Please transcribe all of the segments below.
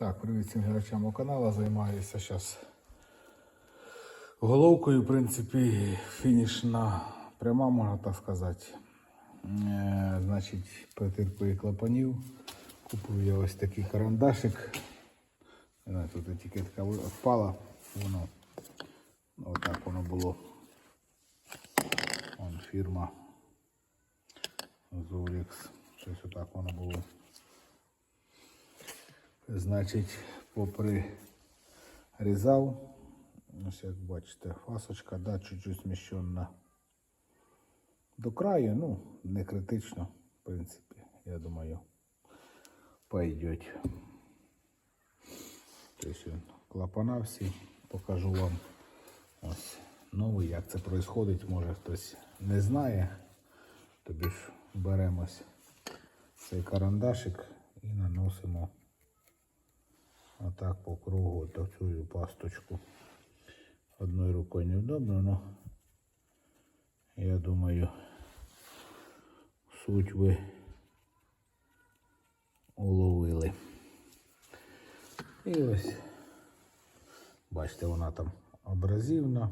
Так, привіт всім глядачам каналу. Займаюся зараз головкою, в принципі, фінішна пряма, можна так сказати. Е, значить, притиркою клапанів. Купив я ось такий карандашик. Не знаю, Тут етикетка відпала. Воно отак воно було. Вон фірма Zorex. Щось отак воно було. Значить, попри різав, ось як бачите, фасочка, да, чуть-чуть сміщена до краю, ну, не критично, в принципі, я думаю, пойдет. Тобто клапана всі, покажу вам ось новий, як це відбувається, може хтось не знає. Тобі ж беремось цей карандашик і наносимо Отак по кругу цю пасточку. Одною рукою невдобно, но я думаю, суть ви уловили. І ось, бачите, вона там абразивна.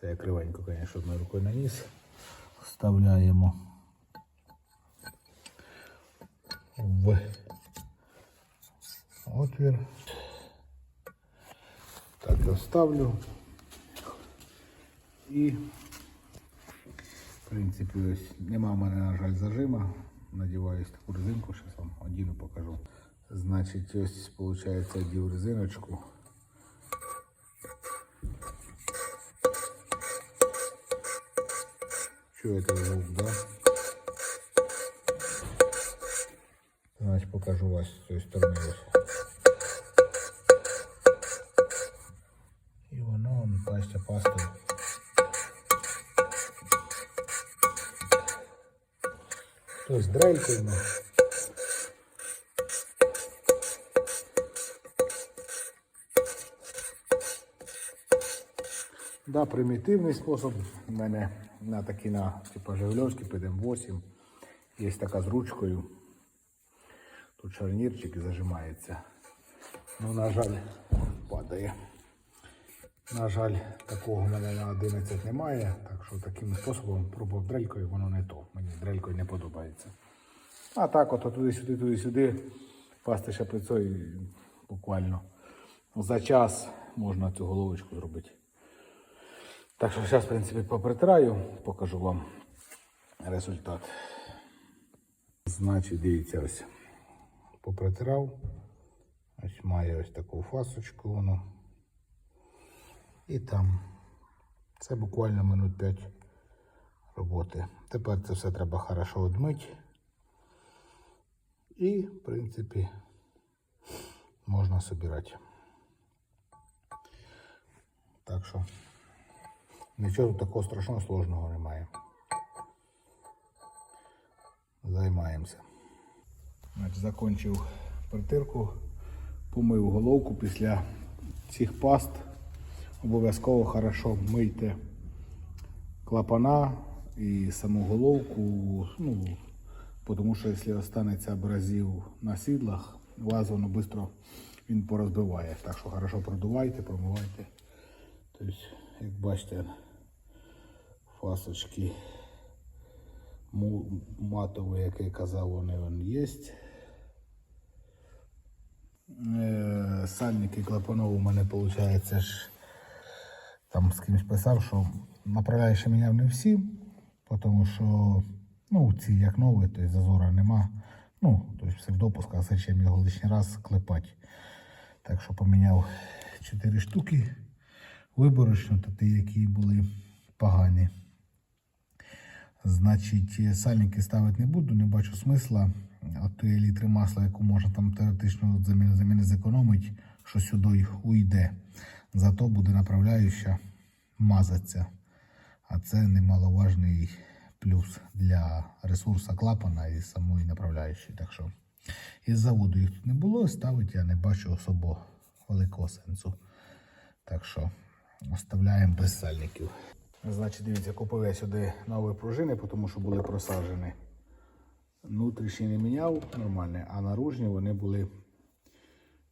Це я кривенько, звісно, одною рукою наніс. Вставляємо в отвір. Так, я вставлю. І, в принципі, ось нема в мене, на жаль, зажима. Надіваюсь таку резинку, зараз вам одіну покажу. Значить, ось, виходить, одів резиночку. Чуєте звук, да? Значить, покажу вас з цієї сторони. Ось. Дрелькою. ну. Да, примітивний спосіб. У мене на такий на типу Жигульовський ПДМ-8. Є така з ручкою. Тут шарнірчик зажимається. Ну, на жаль, падає. На жаль, такого в мене на 11 немає, так що таким способом пробував дрелькою, воно не то. Мені дрелькою не подобається. А так, от туди-сюди, туди-сюди, пасти шапицою буквально за час можна цю головочку зробити. Так що зараз, в принципі, попритираю, покажу вам результат. Значить, дивіться ось. Попритирав. Ось має ось таку фасочку воно. І там. Це буквально минут 5 роботи. Тепер це все треба хорошо одмити. І, в принципі, можна собирати. Так що нічого такого страшного сложного немає. Займаємося. Значить, закончив притирку, помив головку після цих паст. Обов'язково хорошо мийте клапана і саму головку. Ну, тому що якщо останеться абразив на сідлах, вас воно швидко він порозбиває. Так що хорошо продувайте, промивайте. Тобто, як бачите, фасочки матові, як я казав, вони вон є. Е, Сальники клапанов у мене виходить там з кимось писав, що направляючи міняв не всі, тому що ну, ці як нові, то зазора нема. Ну, тобто все в допусках, зачем його лишній раз клепати. Так що поміняв 4 штуки виборочно, то ті, які були погані. Значить, сальники ставити не буду, не бачу смисла. От тієї літри масла, яку можна там теоретично заміни зекономити, що сюди уйде. Зато буде направляюча мазатися. А це немаловажний плюс для ресурсу клапана і самої направляючої. Так що із заводу їх тут не було, ставити я не бачу особо великого сенсу. Так що оставляємо без сальників. Значить, дивіться, купив я сюди нові пружини, тому що були просаджені. Внутрішні не міняв нормальні, а наружні вони були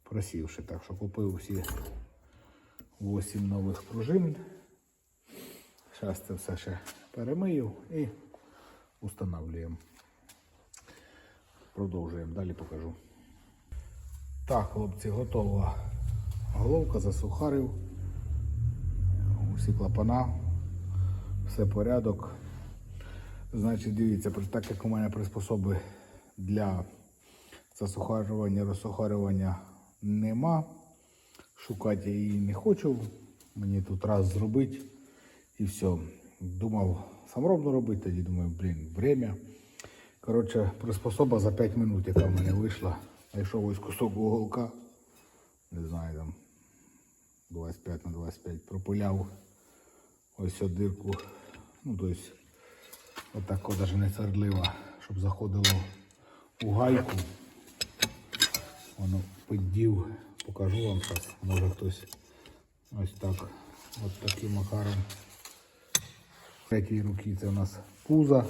просівши. Так що купив всі 8 нових пружин. Зараз це все ще перемию і установлюємо. Продовжуємо, далі покажу. Так, хлопці, готова головка, засухарив. Усі клапана, все порядок. Значить, дивіться, так як у мене приспособи для засухарювання, розсухарювання нема. Шукати я її не хочу. Мені тут раз зробити і все. Думав саморобно робити, тоді думаю, блін, время. Коротше, приспособа за 5 минут, яка в мене вийшла. Знайшов ось кусок уголка. Не знаю там 25 на 25 пропиляв ось цю дирку. Ну, тобто, отак навіть не свердлива, щоб заходило у гайку. Воно піддів, покажу вам зараз. Може хтось ось так, от таким макаром. Третій руки це у нас пузо.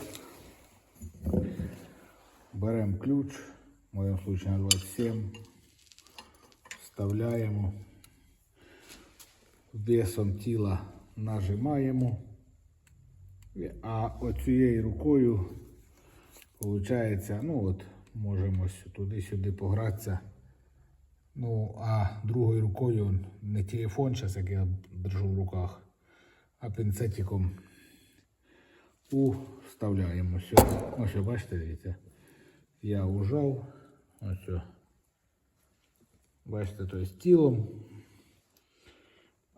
Беремо ключ, в моєму случае на 27, вставляємо, весом тіла нажимаємо, а оцією рукою, виходить, ну от, можемо туди-сюди погратися. Ну, а другою рукою не телефон, зараз як я держу в руках, а пінцетиком уставляємо. Все. Ось, бачите, дивіться. Я ужав. Ось. Бачите, то есть тілом.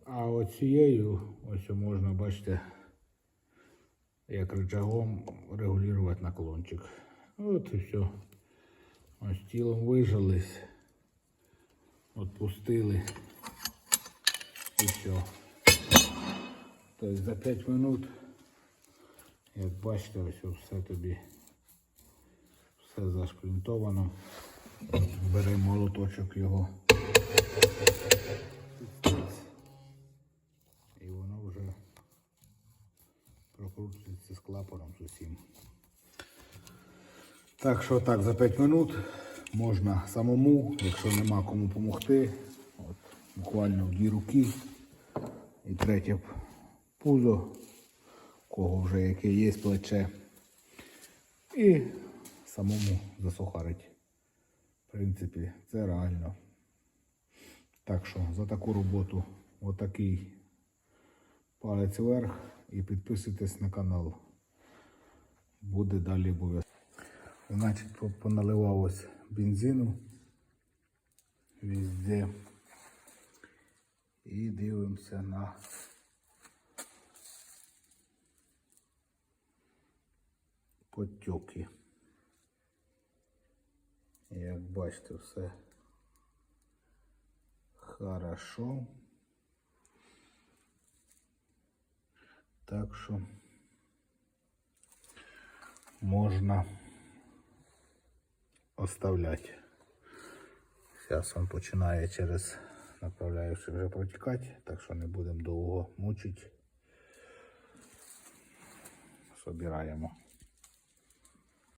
А оцією ось можна, бачите, як рычагом регулювати наклончик. От і все. Ось тілом вижались. Отпустили. І все. Тобто за 5 минут, як бачите, ось все тобі все зашплінтовано. Беремо молоточок його. І воно вже прокручується з клапаном з усім. Так що так, за 5 минут можна самому, якщо нема кому допомогти. Буквально в дві руки. І третє пузо, кого вже яке є плече. І самому засухарить. В принципі, це реально. Так що за таку роботу отакий палець вверх і підписуйтесь на канал. Буде далі обов'язково. Значить, по- поналивав ось бензину везде. І дивимося на потьоки. Як бачите, все хорошо. Так що можна оставляти. Зараз він починає через направляючи вже протікати, так що не будемо довго мучити. Собираємо.